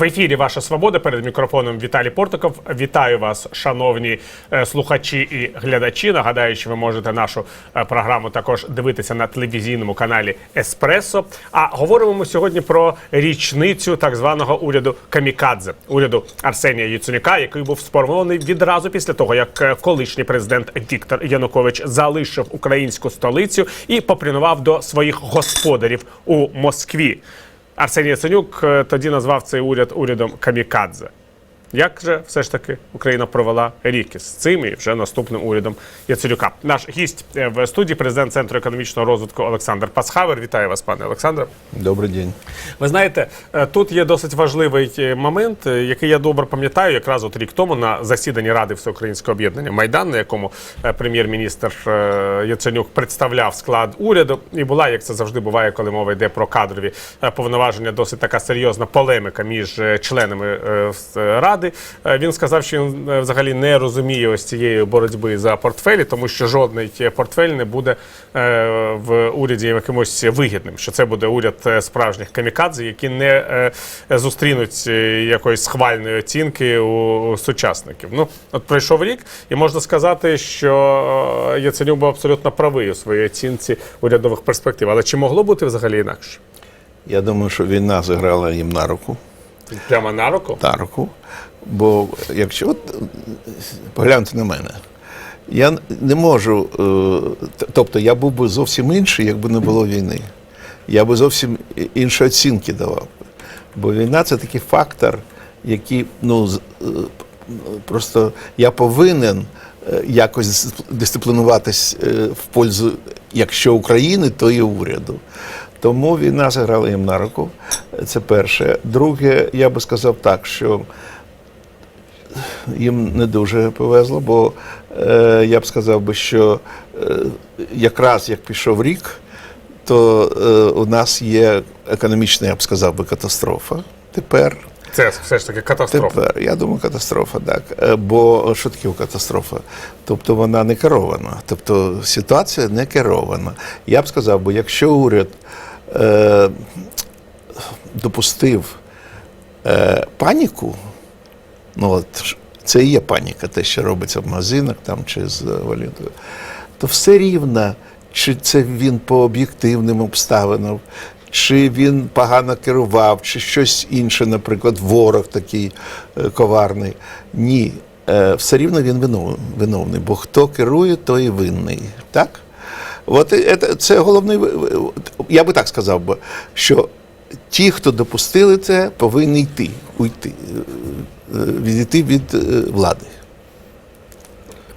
В ефірі Ваша Свобода перед мікрофоном Віталій Портиков. Вітаю вас, шановні е, слухачі і глядачі. Нагадаю, що ви можете нашу е, програму також дивитися на телевізійному каналі Еспресо. А говоримо ми сьогодні про річницю так званого уряду Камікадзе, уряду Арсенія Яценюка, який був сформований відразу після того, як е, колишній президент Віктор Янукович залишив українську столицю і попрямував до своїх господарів у Москві. Арсеній Яценюк е, тоді назвав цей уряд урядом Камікадзе. Як же все ж таки Україна провела рік із цим і вже наступним урядом Яценюка? Наш гість е, в студії, президент Центру економічного розвитку Олександр Пасхавер. Вітаю вас, пане Олександре. Добрий день. Ви знаєте, е, тут є досить важливий е, момент, який я добре пам'ятаю, якраз от рік тому на засіданні Ради Всеукраїнського об'єднання Майдан, на якому прем'єр-міністр Яценюк представляв склад уряду, і була, як це завжди буває, коли мова йде про кадрові повноваження, досить така серйозна полеміка між членами Ради. Е, Він сказав, що він е, взагалі не розуміє ось цієї боротьби за портфелі, тому що жодний портфель не буде е, в уряді якимось вигідним. Що це буде уряд справжніх камікадзе, які не зустрінуть якоїсь схвальної оцінки у сучасників. Ну, от пройшов рік, і можна сказати, що Яценюк був абсолютно правий у своїй оцінці урядових перспектив. Але чи могло бути взагалі інакше? Я думаю, що війна зіграла їм на руку. Прямо на руку? На руку. Бо якщо от, погляньте на мене, я не можу. е, Тобто я був би зовсім інший, якби не було війни. Я би зовсім інші оцінки давав. Бо війна це такий фактор, який ну, е, просто я повинен е, якось дисциплінуватись в пользу, якщо України, то і уряду. Тому війна зіграла їм на руку. Це перше. Друге, я би сказав так, що їм не дуже повезло, бо е, я б сказав би, що е, якраз як пішов рік, то е, у нас є економічна, я б сказав би, катастрофа. Тепер Це все ж таки катастрофа. Тепер, я думаю, катастрофа, так. Е, Бо що таке катастрофа? Тобто вона не керована. Тобто ситуація не керована. Я б сказав, бо якщо уряд е, допустив е, паніку, ну от це і є паніка, те, що робиться в магазинах там чи з валютою, то все рівно, чи це він по об'єктивним обставинам, чи він погано керував, чи щось інше, наприклад, ворог такий е, коварний. Ні, е, все рівно він винов- виновний, бо хто керує, той і винний. Так? От це, головний. Я би так сказав би, що ті, хто допустили це, повинні йти, уйти, е, е, відійти від е, влади.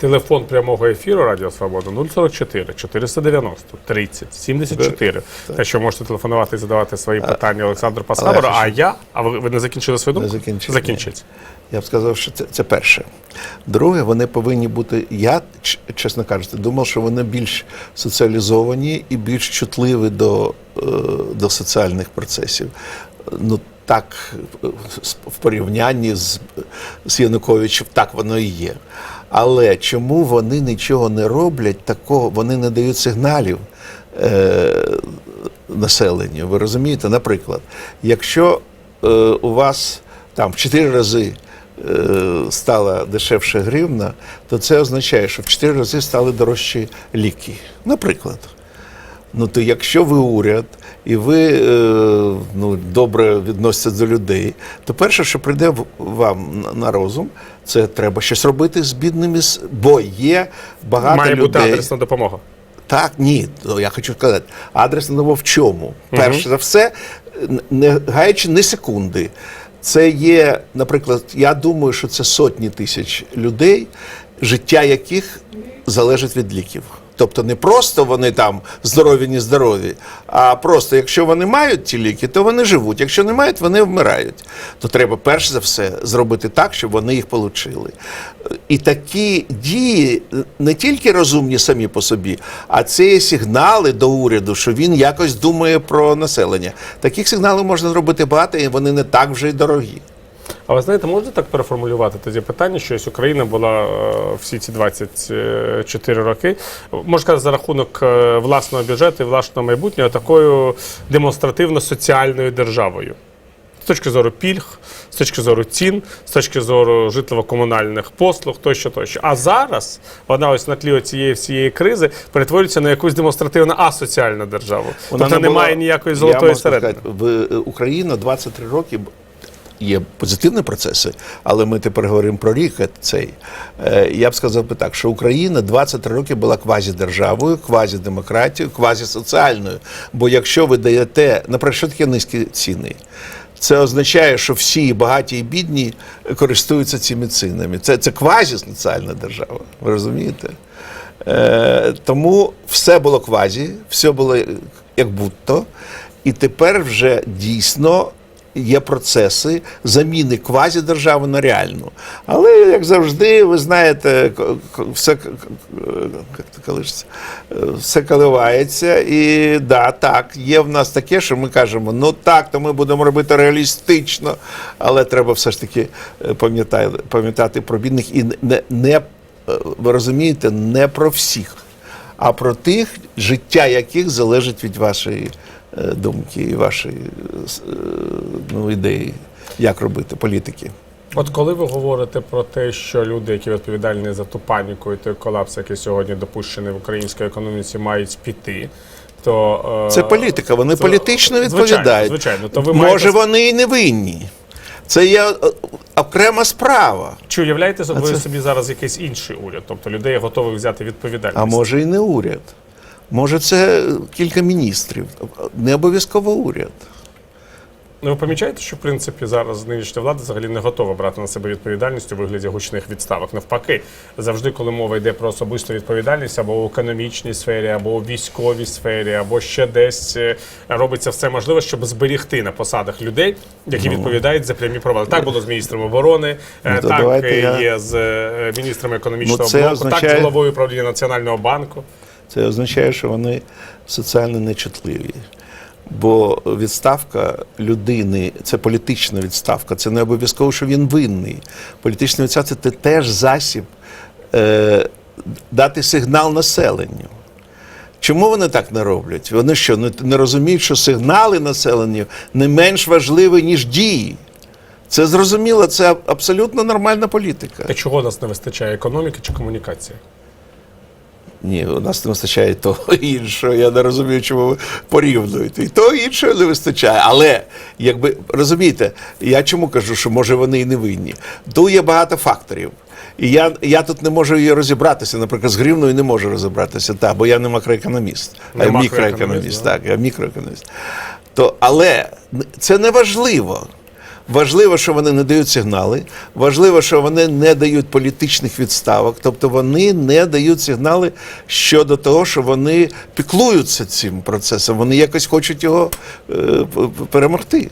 Телефон прямого ефіру Радіо Свобода 044 490 30 74. Те, що можете телефонувати і задавати свої питання Олександру Пасхаберу. але А я, а ви, ви не закінчили свою думку? Не закінчив. Закінчіть. Я б сказав, що це, це перше. Друге, вони повинні бути. Я, чесно кажучи, думав, що вони більш соціалізовані і більш чутливі до, е, до соціальних процесів. Ну так, в порівнянні з, з Януковичем, так воно і є. Але чому вони нічого не роблять такого, вони не дають сигналів е, населенню? Ви розумієте? Наприклад, якщо е, у вас там в 4 рази е, стала дешевша гривна, то це означає, що в 4 рази стали дорожчі ліки. Наприклад. Ну, то якщо ви уряд і ви е, ну, добре відноситеся до людей, то перше, що прийде вам на- розум, це треба щось робити з бідними, бо є багато Має бути адресна допомога. Так, ні, я хочу сказати, адрес на в чому? Перше за все, не гаючи ні секунди. Це є, наприклад, я думаю, що це сотні тисяч людей, життя яких залежить від ліків. Тобто не просто вони там здорові, не здорові, а просто якщо вони мають ті ліки, то вони живуть. Якщо не мають, вони вмирають. То треба перш за все зробити так, щоб вони їх отримали. І такі дії не тільки розумні самі по собі, а це є сигнали до уряду, що він якось думає про населення. Таких сигналів можна зробити багато, і вони не так вже й дорогі. А ви знаєте, можна так переформулювати тоді питання, що ось Україна була е, всі ці 24 роки, можна сказати, за рахунок е, власного бюджету і власного майбутнього такою демонстративно соціальною державою. З точки зору пільг, з точки зору цін, з точки зору житлово-комунальних послуг, тощо, тощо. А зараз вона ось на тлі цієї всієї кризи перетворюється на якусь демонстративно асоціальну державу. Вона тобто не була- ніякої золотої середини. сказати, в е, Україна 23 роки. Є позитивні процеси, але ми тепер говоримо про рік цей. Е, Я б сказав би так, що Україна 23 роки була квазідержавою, квазідемократією, квазісоціальною. Бо якщо ви даєте, наприклад, що таке низькі ціни? Це означає, що всі багаті і бідні користуються цими цінами. Це, це квазісоціальна держава. Ви розумієте? Е, тому все було квазі, все було як будто. І тепер вже дійсно є процеси заміни квазідержави на реальну. Але, як завжди, ви знаєте, все, колишся, е, все коливається. І да, так, є в нас таке, що ми кажемо, ну так, то ми будемо робити реалістично, але треба все ж таки е, пам'ятати, пам'ятати про бідних і не, не е, ви розумієте, не про всіх, а про тих, життя яких залежить від вашої е, думки і вашої е, е, ну, ідеї, як робити політики. От коли ви говорите про те, що люди, які відповідальні за ту паніку і той колапс, який сьогодні допущений в українській економіці, мають піти, то е, Це політика, вони це- політично відповідають. Звичайно, то ви Може, маєте вони і не винні. Це є е, окрема справа. чи уявляєте ви це- собі зараз якийсь інший уряд? Тобто людей готових взяти відповідальність? А може і не уряд. Може, це кілька міністрів. Не обов'язково уряд. Ну, ви помічаєте, що в принципі зараз нинішня влада взагалі не готова брати на себе відповідальність у вигляді гучних відставок. Навпаки, завжди, коли мова йде про особисту відповідальність або в економічній сфері, або у військовій сфері, або ще десь е, робиться все можливе, щоб зберігти на посадах людей, які відповідають за прямі провали. Так було з міністром оборони, е, Ну, так е, я- є з е, міністром економічного Ну, блоку, так з головою управління національного банку. Це означає, що вони соціально нечутливі. Бо відставка людини це політична відставка. Це не обов'язково, що він винний. Політична відставка це теж засіб е, дати сигнал населенню. Чому вони так не роблять? Вони що, не, розуміють, що сигнали населенню не менш важливі, ніж дії. Це зрозуміло, це абсолютно нормальна політика. Та чого нас не вистачає економіки чи комунікації? Ні, у нас не вистачає того іншого. Я не розумію, чому ви порівнюєте. І того іншого не вистачає. Але якби розумієте, я чому кажу, що може вони і не винні? Тут є багато факторів. І я, я тут не можу її розібратися. Наприклад, з гривною не можу розібратися, та, бо я не макроекономіст, Не а я мікроекономіст. да. Так, я мікроекономіст. То, але це не важливо. Важливо, що вони не дають сигнали. Важливо, що вони не дають політичних відставок. Тобто вони не дають сигнали щодо того, що вони піклуються цим процесом. Вони якось хочуть його е, перемогти.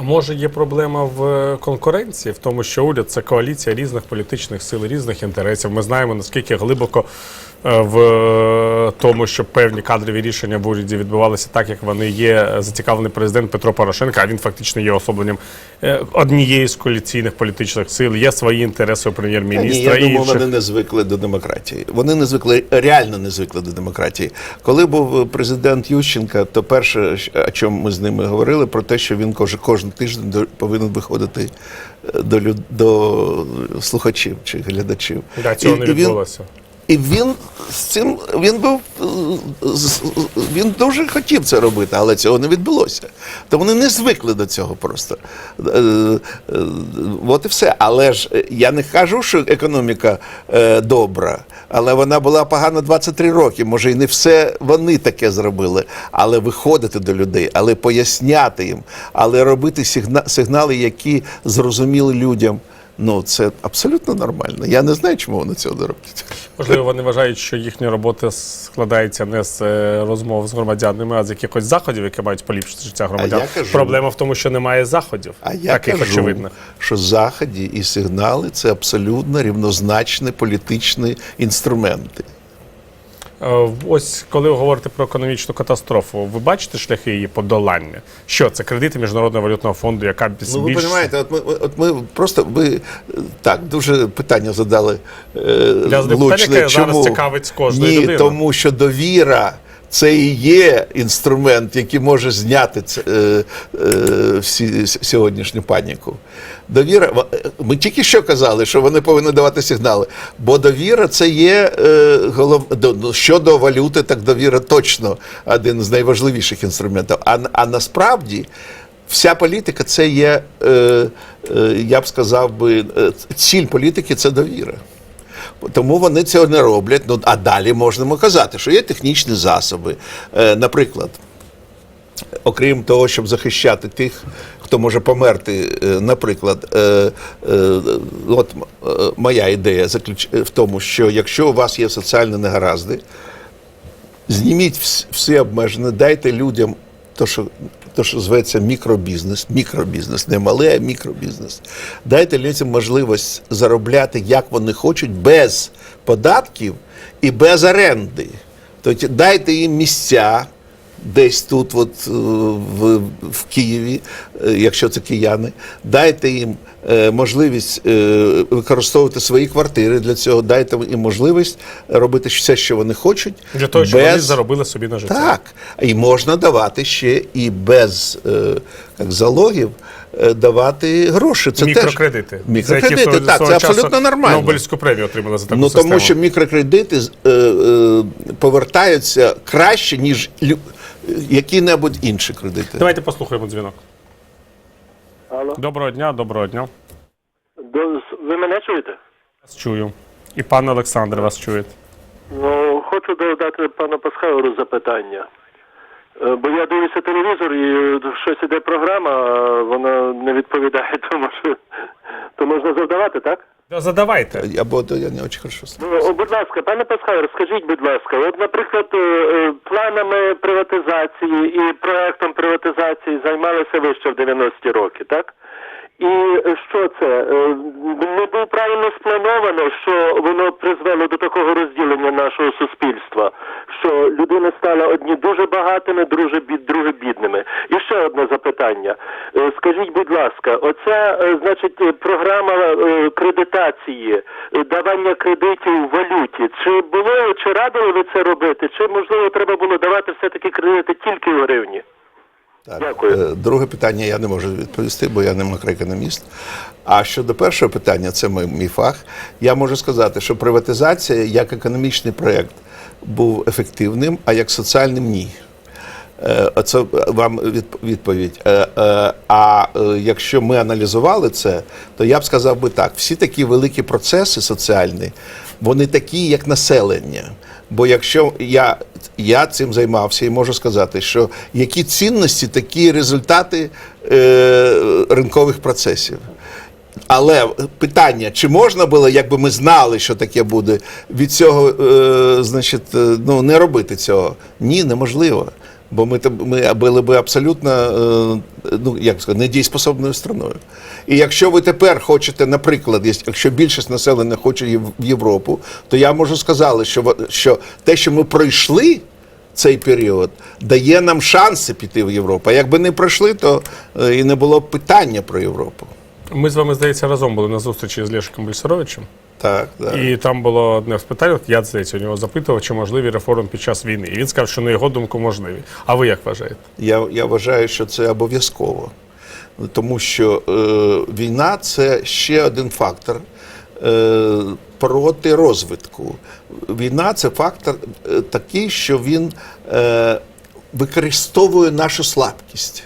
А може є проблема в конкуренції, в тому, що уряд це коаліція різних політичних сил, різних інтересів. Ми знаємо наскільки глибоко е, в тому, що певні кадрові рішення в уряді відбувалися так, як вони є зацікавлений президент Петро Порошенко. А він фактично є особленням е, однієї з коаліційних політичних сил. Є свої інтереси у прем'єр-міністра я і думаю, вони не звикли до демократії. Вони не звикли, реально не звикли до демократії. Коли був президент Ющенка, то перше, о чому ми з ними говорили, про те, що він кожен, кожен тиждень до- повинен виходити е, до, люд- до слухачів чи глядачів. Да, цього не І- він- відбулося. І він з цим він був він дуже хотів це робити, але цього не відбулося. То вони не звикли до цього просто. Е, е, От і все. Але ж е, я не кажу, що економіка добра, але вона була погана 23 роки. Може, і не все вони таке зробили. Але виходити до людей, але поясняти їм, але робити сигнали, які зрозуміли людям. Ну, це абсолютно нормально. Я не знаю, чому вони цього не роблять. Можливо, вони вважають, що їхня робота складається не з е, розмов з громадянами, а з якихось заходів, які мають поліпшити життя громадян. кажу- Проблема в тому, що немає заходів, А я таких кажу, очевидно. що заходи і сигнали це абсолютно рівнозначні політичні інструменти. Е, Ось коли ви говорите про економічну катастрофу, ви бачите шляхи її подолання? Що це кредити міжнародного валютного фонду, яка більш Ну, ви розумієте, от ми, от ми просто ви так дуже питання задали. Е, запитання, Питання, яке зараз цікавить з кожної Ні, людини. тому що довіра це і є інструмент, який може зняти це, е, е, всі сьогоднішню паніку. Довіра, е, ми тільки що казали, що вони повинні давати сигнали. Бо довіра це є е, голов... ну, щодо валюти, так довіра точно один з найважливіших інструментів. А, а насправді. Вся політика це є, е, е, я б сказав би, ціль політики це довіра. Тому вони цього не роблять. Ну а далі можемо казати, що є технічні засоби. Е, наприклад, окрім того, щоб захищати тих, хто може померти, е, наприклад, е, от моя ідея заключ... в тому, що якщо у вас є соціальні негаразди, зніміть всі обмеження, дайте людям то, що, то, що зветься мікробізнес, мікробізнес, не малий, а мікробізнес. Дайте людям можливість заробляти, як вони хочуть, без податків і без оренди. Тобто дайте їм місця. Десь тут, от, е, в, в Києві, е, якщо це кияни, дайте їм е, можливість використовувати свої квартири для цього, дайте їм можливість робити все, що вони хочуть. Для того, щоб вони заробили собі на життя. так, і можна давати ще і без як залогів давати гроші. Це Мікрокредити. Теж, мікрокредити, За які так, це абсолютно нормально. Нобелівську премію отримали за таку Ну систему. тому що мікрокредити е, е, повертаються краще, ніж які-небудь інші кредити. Давайте послухаємо дзвінок. Алло. Доброго дня, доброго дня. До- Ви мене чуєте? Вас чую. І пан Олександр вас чує. Ну, хочу додати пану Пасхауру запитання. Е, Бо я дивлюся телевізор і е, щось іде програма, а вона не відповідає, тому що то можна завдавати, так? Да, Задавайте. Або то я не дуже хорошо слухаю. Ну, будь ласка, пане Пасхай, скажіть, будь ласка, от, наприклад, е, е, планами приватизації і проектом приватизації займалися ви ще в 90-ті роки, так? Е, що це? Е, Не був правильно сплановано, що воно призвело до такого розділення нашого суспільства, що людини стали одні дуже багатими, друге, бід, друге бідними. І ще одне запитання. Е, Скажіть, будь ласка, оця, значить, програма кредитації, давання кредитів в валюті, чи було, чи радили ви це робити, чи можливо треба було давати все-таки кредити тільки в гривні? Так. Дякую. Е, Друге питання я не можу відповісти, бо я не макроекономіст. А щодо першого питання, це мій, мій фах. Я можу сказати, що приватизація як економічний проєкт був ефективним, а як соціальним ні. Е, Це вам відповідь. Е, А якщо ми аналізували це, то я б сказав би так: всі такі великі процеси соціальні, вони такі, як населення. Бо якщо я, я цим займався і можу сказати, що які цінності, такі результати е, ринкових процесів. Але питання, чи можна було, якби ми знали, що таке буде, від цього, е, значить, е, ну не робити цього? Ні, неможливо. Бо ми ми були б абсолютно е, ну як сказати, недієспособною страною. І якщо ви тепер хочете, наприклад, якщо більшість населення хоче в Європу, то я можу сказати, що що те, що ми пройшли. Цей період дає нам шанси піти в Європу. А якби не пройшли, то е, і не було б питання про Європу. Ми з вами, здається, разом були на зустрічі з Лешиком Більсаровичем. Так, так. І там було одне з питань, от я здається, у нього запитував, чи можливі реформи під час війни. І він сказав, що на його думку можливі. А ви як вважаєте? Я, я вважаю, що це обов'язково. Тому що е, війна це ще один фактор е, проти розвитку. Війна це фактор е, такий, що він е, використовує нашу слабкість.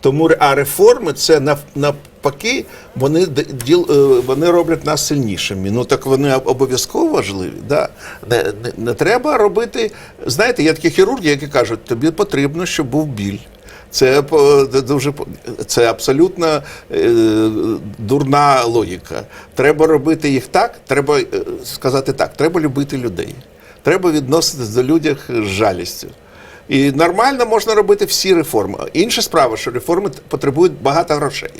Тому а реформи це нав- навпаки, вони е, вони роблять нас сильнішими. Ну так вони обов'язково важливі. Да? Не, не, не треба робити. Знаєте, є такі хірурги, які кажуть, тобі потрібно, щоб був біль. Це дуже це абсолютно е, дурна логіка. Треба робити їх так, треба е, сказати так, треба любити людей. Треба відноситись до людей з жалістю. І нормально можна робити всі реформи. Інша справа, що реформи потребують багато грошей.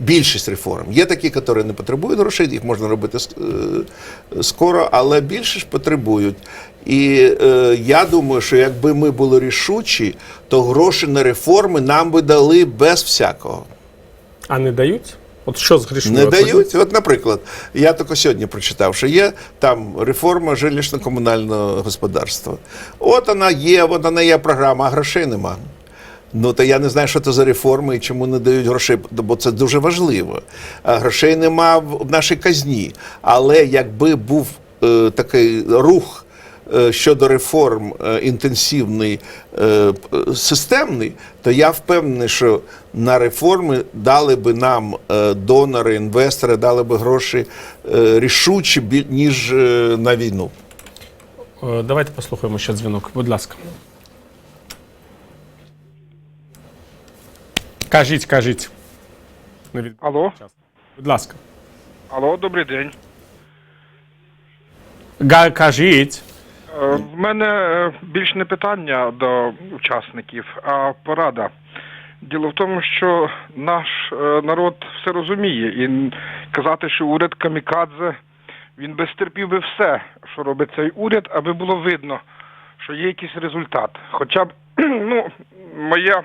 Більшість реформ. Є такі, які не потребують грошей, їх можна робити е, скоро, але більше ж потребують. І е, я думаю, що якби ми були рішучі, то гроші на реформи нам би дали без всякого. А не дають? От що згрішили? Не дають. От, наприклад, я тільки сьогодні прочитав, що є там реформа жилищно-комунального господарства. От вона є, от вона є програма, а грошей нема. Ну, то я не знаю, що це за реформи і чому не дають грошей, бо це дуже важливо. А грошей нема в в нашій казні. Але якби був е, такий рух е, щодо реформ е, інтенсивний, е, системний, то я впевнений, що на реформи дали би нам е, донори, інвестори, дали би гроші е, рішучі, ніж е, на війну. Давайте послухаємо ще дзвінок, будь ласка. Кажіть, кажіть. Алло, Будь ласка. алло, добрий день. Га- Кажіть. В мене більш не питання до учасників, а порада. Діло в тому, що наш е, народ все розуміє, і казати, що уряд камікадзе, він би стерпів би все, що робить цей уряд, аби було видно, що є якийсь результат. Хоча б, ну, моя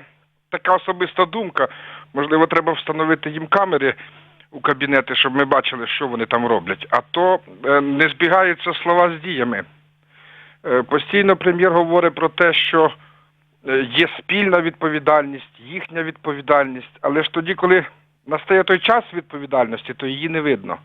така особиста думка, можливо, треба встановити їм камери у кабінети, щоб ми бачили, що вони там роблять. А то е, не збігаються слова з діями. Е, Постійно прем'єр говорить про те, що є спільна відповідальність, їхня відповідальність, але ж тоді, коли настає той час відповідальності, то її не видно.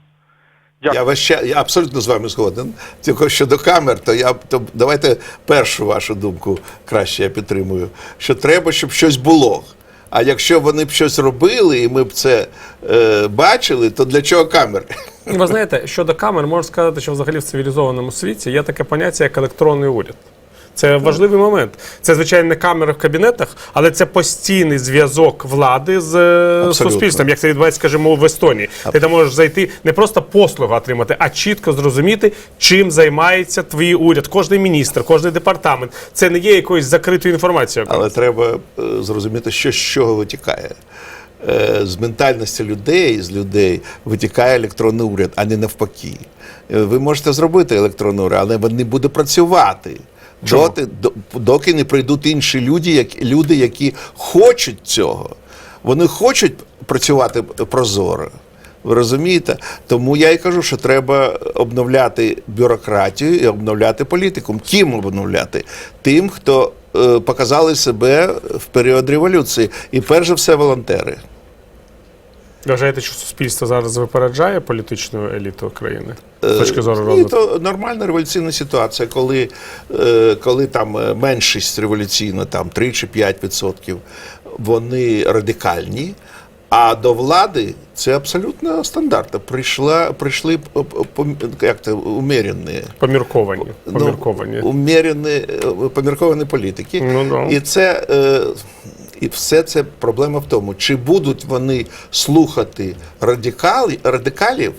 Дякую. Я вас ще я абсолютно з вами згоден. Тільки щодо камер, то я то давайте першу вашу думку краще я підтримую. Що треба, щоб щось було. А якщо вони б щось робили, і ми б це е, бачили, то для чого камери? Ви знаєте, щодо камер, можу сказати, що взагалі в цивілізованому світі є таке поняття, як електронний уряд. Це важливий момент. Це, звичайно, не камери в кабінетах, але це постійний зв'язок влади з е, Абсолютно. суспільством, як це відбувається, скажімо, в Естонії. Ти там можеш зайти не просто послугу отримати, а чітко зрозуміти, чим займається твій уряд, кожний міністр, кожний департамент. Це не є якоюсь закритою інформацією. Але треба е, зрозуміти, що з чого витікає. Е, З ментальності людей, з людей витікає електронний уряд, а не навпаки. Ви можете зробити електронний уряд, але він не буде працювати. Доти, до- доки не прийдуть інші люди, як, люди, які хочуть цього. Вони хочуть працювати прозоро. Ви розумієте? Тому я і кажу, що треба обновляти бюрократію і обновляти політику. Ким обновляти? Тим, хто е, показали себе в період революції. І перш за все волонтери. Вважаєте, що суспільство зараз випереджає політичну еліту країни з точки зору Ні, то нормальна революційна ситуація, коли, е, коли там е, меншість революційна, там 3 чи 5 відсотків, вони радикальні. А до влади це абсолютно стандарт. Прийшла, прийшли як це, умірені. Помірковані. Помірковані. Ну, умірені, е, помірковані політики. Ну, да. І це. І все це проблема в тому, чи будуть вони слухати радикали, радикалів,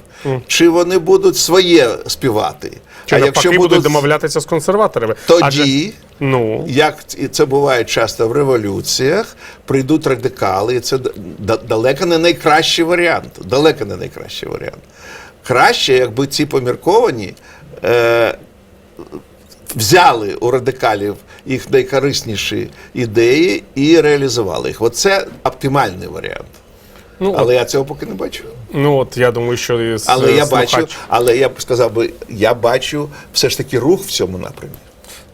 чи вони будуть своє співати. Чи навпаки будуть домовлятися з консерваторами? тоді, Адже, ну, як і це буває часто в революціях, прийдуть радикали, і це далеко не найкращий варіант. Далеко не найкращий варіант. Краще, якби ці помірковані е, взяли у радикалів їх найкорисніші ідеї і реалізували їх. Оце оптимальний варіант. ну, Але я цього поки не бачу. ну от я думаю, що Але я слухач- бачу, але я б сказав би, я бачу все ж таки рух в цьому напрямі.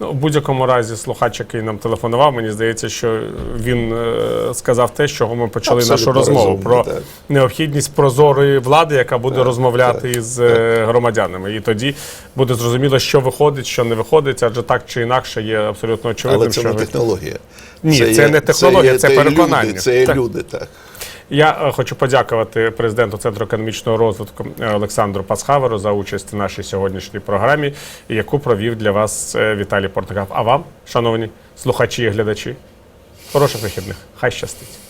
Ну, в будь-якому разі, слухач, який нам телефонував, мені здається, що він е, сказав те, з чого ми почали Абсолютно нашу розмову розумний, про так. необхідність прозорої влади, яка буде розмовляти із е, громадянами. І тоді буде зрозуміло, що виходить, що не виходить, адже так чи інакше є абсолютно очевидним, Але це що не ви- технологія. Ні, це не технологія, це є переконання. Люди, це є Так. люди, так. Я е, хочу подякувати президенту Центру економічного розвитку е, Олександру Пасхаверу за участь в нашій сьогоднішній програмі, яку провів для вас е, Віталій Портнограф. А вам, шановні слухачі і глядачі, хороших вихідних. Хай щастить.